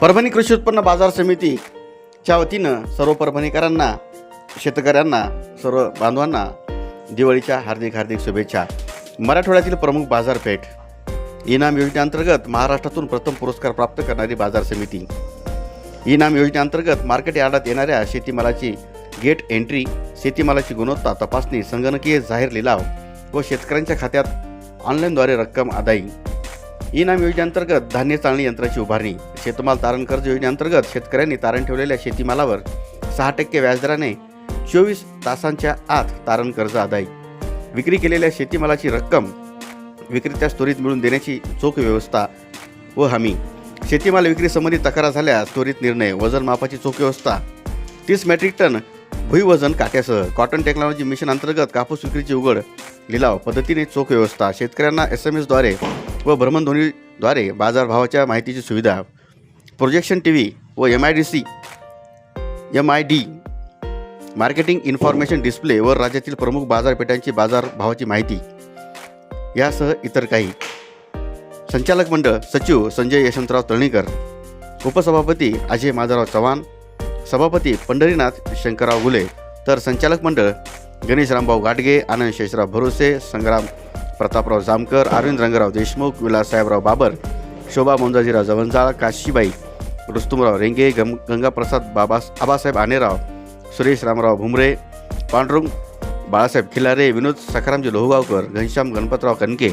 परभणी कृषी उत्पन्न बाजार समितीच्या वतीनं सर्व परभणीकरांना शेतकऱ्यांना सर्व बांधवांना दिवाळीच्या हार्दिक हार्दिक शुभेच्छा. मराठवाड्यातील प्रमुख बाजारपेठ इनाम योजनेअंतर्गत महाराष्ट्रातून प्रथम पुरस्कार प्राप्त करणारी बाजार समिती. इनाम योजनेअंतर्गत मार्केट यार्डात येणाऱ्या शेतीमालाची गेट एंट्री शेतीमालाची गुणवत्ता तपासणी संगणकीय जाहीर लिलाव व शेतकऱ्यांच्या खात्यात ऑनलाईनद्वारे रक्कम अदाई इनाम योजनेअंतर्गत धान्य चाळणी यंत्राची उभारणी शेतमाल तारण कर्ज योजनेअंतर्गत शेतकऱ्यांनी तारण ठेवलेल्या शेतीमालावर सहा टक्के व्याजदराने चोवीस तासांच्या आत तारण कर्ज आदाय. विक्री केलेल्या शेतीमालाची रक्कम विक्रेत्यास त्वरित मिळून देण्याची चोख व्यवस्था व हमी. शेतीमाल विक्रीसंबंधी तक्रार झाल्यास त्वरित निर्णय वजन मापाची चोख व्यवस्था. तीस मेट्रिक टन भुईवजन काट्यासह कॉटन टेक्नॉलॉजी मिशन अंतर्गत कापूस विक्रीची उघड लिलाव पद्धतीने चोख व्यवस्था. शेतकऱ्यांना एस एम एसद्वारे व भ्रमणध्वनीद्वारे बाजारभावाच्या माहितीची सुविधा प्रोजेक्शन टी व्ही व M I D C M I D marketing information display व राज्यातील प्रमुख बाजारपेठांची बाजारभावाची माहिती यासह इतर काही. संचालक मंडळ सचिव संजय यशवंतराव तळणीकर उपसभापती अजय माधवराव चव्हाण सभापती पंढरीनाथ शंकरराव गुले तर संचालक मंडळ गणेश रामभाऊ गाडगे आनंद शेषराव भरोसे संग्राम प्रतापराव जामकर अरविंद रंगराव देशमुख विलाससाहेबराव बाबर शोभा मोंजाजीराव जवंजाळ काशीबाई रुस्तुमराव रेंगे गम गंगाप्रसाद बाबा आबासाहेब आनेराव सुरेश रामराव भुमरे पांडुरंग बाळासाहेब खिलारे विनोद सखारामजी लोहगावकर घनश्याम गणपतराव कनके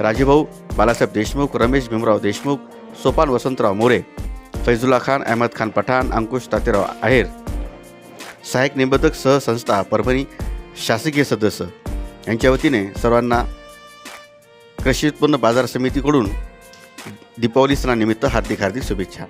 राजीभाऊ बालासाहेब देशमुख रमेश भीमराव देशमुख सोपान वसंतराव मोरे फैजुल्ला खान अहमद खान पठाण अंकुश तातेराव आहेर सहाय्यक निबंधक सहसंस्था परभणी शासकीय सदस्य. यांच्या वतीने सर्वांना कृषी उत्पन्न बाजार समितीकडून दीपावली सणानिमित्त हार्दिक हार्दिक शुभेच्छा.